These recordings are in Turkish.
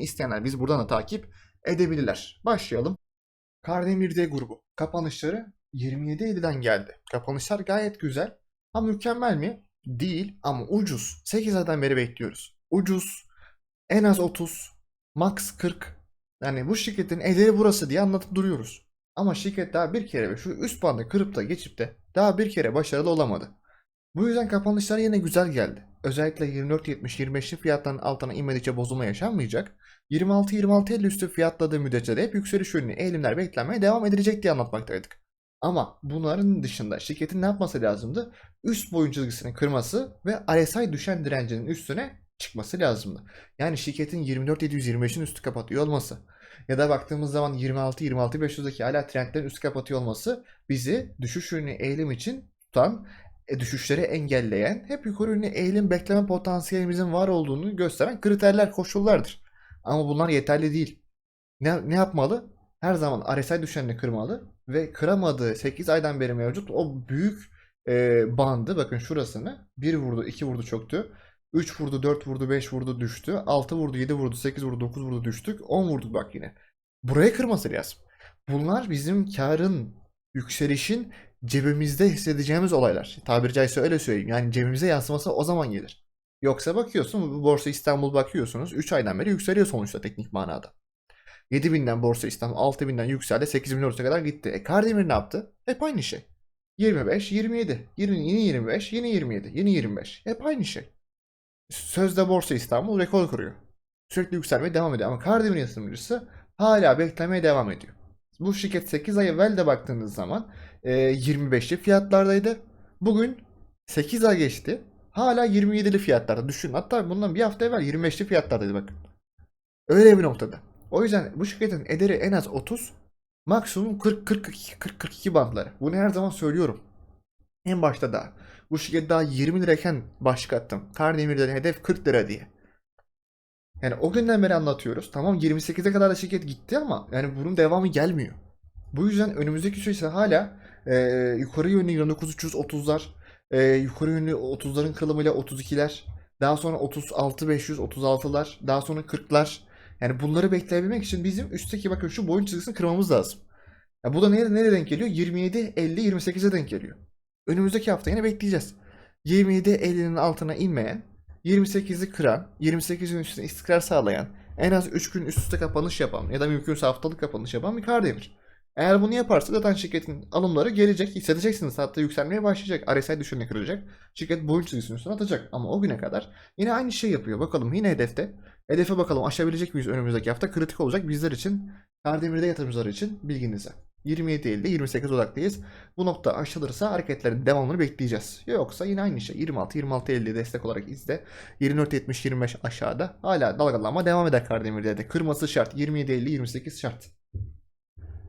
isteyenler biz buradan da takip edebilirler. Başlayalım. Kardemir grubu kapanışları 27.50'den geldi. Kapanışlar gayet güzel. Ha mükemmel mi? Değil ama ucuz. 8 aydan beri bekliyoruz. Ucuz. En az 30. Max 40. Yani bu şirketin ederi burası diye anlatıp duruyoruz. Ama şirket daha bir kere ve şu üst bandı kırıp da geçip de daha bir kere başarılı olamadı. Bu yüzden kapanışlar yine güzel geldi. Özellikle 24.70-25'li fiyatların altına inmedikçe bozulma yaşanmayacak. 26-26.50 üstü fiyatladığı müddetçe de hep yükseliş yönlü eğilimler beklenmeye devam edilecek diye anlatmaktaydık. Ama bunların dışında şirketin ne yapması lazımdı? Üst boyun çizgisini kırması ve RSI düşen direncinin üstüne çıkması lazımdı. Yani şirketin 24.725'in üstü kapatıyor olması ya da baktığımız zaman 26-26.500'deki hala trendlerin üstü kapatıyor olması bizi düşüş yönlü eğilim için tutan e, düşüşleri engelleyen, hep yukarı yönlü eğilim bekleme potansiyelimizin var olduğunu gösteren kriterler, koşullardır. Ama bunlar yeterli değil. Ne, ne yapmalı? Her zaman RSI düşenini kırmalı ve kıramadığı 8 aydan beri mevcut o büyük e, bandı bakın şurasını 1 vurdu, 2 vurdu çöktü. 3 vurdu, 4 vurdu, 5 vurdu düştü. 6 vurdu, 7 vurdu, 8 vurdu, 9 vurdu düştük. 10 vurduk bak yine. Buraya kırması lazım. Bunlar bizim karın, yükselişin cebimizde hissedeceğimiz olaylar. Tabiri caizse öyle söyleyeyim. Yani cebimize yansıması o zaman gelir. Yoksa bakıyorsun bu Borsa İstanbul bakıyorsunuz 3 aydan beri yükseliyor sonuçta teknik manada. 7000'den Borsa İstanbul 6000'den yükseldi 8400'e kadar gitti. E Kardemir ne yaptı? Hep aynı şey. 25, 27, 20, yeni 25, yeni 27, yeni 25. Hep aynı şey. Sözde Borsa İstanbul rekor kırıyor. Sürekli yükselmeye devam ediyor ama Kardemir yatırımcısı hala beklemeye devam ediyor. Bu şirket 8 ay evvel de baktığınız zaman e, 25'li fiyatlardaydı. Bugün 8 ay geçti. Hala 27'li fiyatlarda. Düşün. Hatta bundan bir hafta evvel 25'li fiyatlardaydı bakın. Öyle bir noktada. O yüzden bu şirketin ederi en az 30, maksimum 40 42 40 42 bantları. Bunu her zaman söylüyorum. En başta da bu şirket daha 20 lirayken başlık attım. Kardemir'den hedef 40 lira diye. Yani o günden beri anlatıyoruz. Tamam 28'e kadar da şirket gitti ama yani bunun devamı gelmiyor. Bu yüzden önümüzdeki süreçte hala e, yukarı yönlü 29.330'lar, e, yukarı yönlü 30'ların kırılımıyla 32'ler, daha sonra 36.500, 36'lar, daha sonra 40'lar. Yani bunları bekleyebilmek için bizim üstteki bakın şu boyun çizgisini kırmamız lazım. Ya bu da nereye, nereye denk geliyor? 27, 50, 28'e denk geliyor. Önümüzdeki hafta yine bekleyeceğiz. 27, 50'nin altına inmeyen, 28'i kıran, 28'in üstüne istikrar sağlayan, en az 3 gün üst üste kapanış yapan ya da mümkünse haftalık kapanış yapan bir Kardemir. Eğer bunu yaparsa zaten şirketin alımları gelecek, hissedeceksiniz. Hatta yükselmeye başlayacak. RSI düşüşüne kıracak. Şirket boyun çizgisinin üstüne atacak. Ama o güne kadar yine aynı şey yapıyor. Bakalım yine hedefte. Hedefe bakalım aşabilecek miyiz önümüzdeki hafta? Kritik olacak bizler için. Kardemir'de yatırımcılar için bilginize. 27 Eylül'de 28 Ocak'tayız. Bu nokta aşılırsa hareketlerin devamını bekleyeceğiz. Yoksa yine aynı şey. 26-26 Eylül'de destek olarak izle. 24-70-25 aşağıda. Hala dalgalanma devam eder Kardemir'de de. Kırması şart. 27 Eylül 28 şart.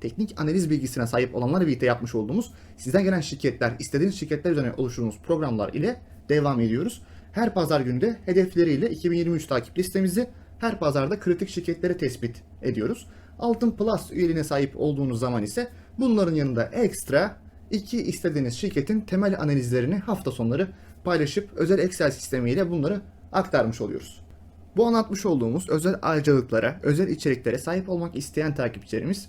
teknik analiz bilgisine sahip olanlarla birlikte yapmış olduğumuz sizden gelen şirketler, istediğiniz şirketler üzerine oluşturduğumuz programlar ile devam ediyoruz. Her pazar günü de hedefleriyle 2023 takip listemizi her pazarda kritik şirketleri tespit ediyoruz. Altın Plus üyeliğine sahip olduğunuz zaman ise bunların yanında ekstra iki istediğiniz şirketin temel analizlerini hafta sonları paylaşıp özel Excel sistemiyle bunları aktarmış oluyoruz. Bu anlatmış olduğumuz özel ayrıcalıklara, özel içeriklere sahip olmak isteyen takipçilerimiz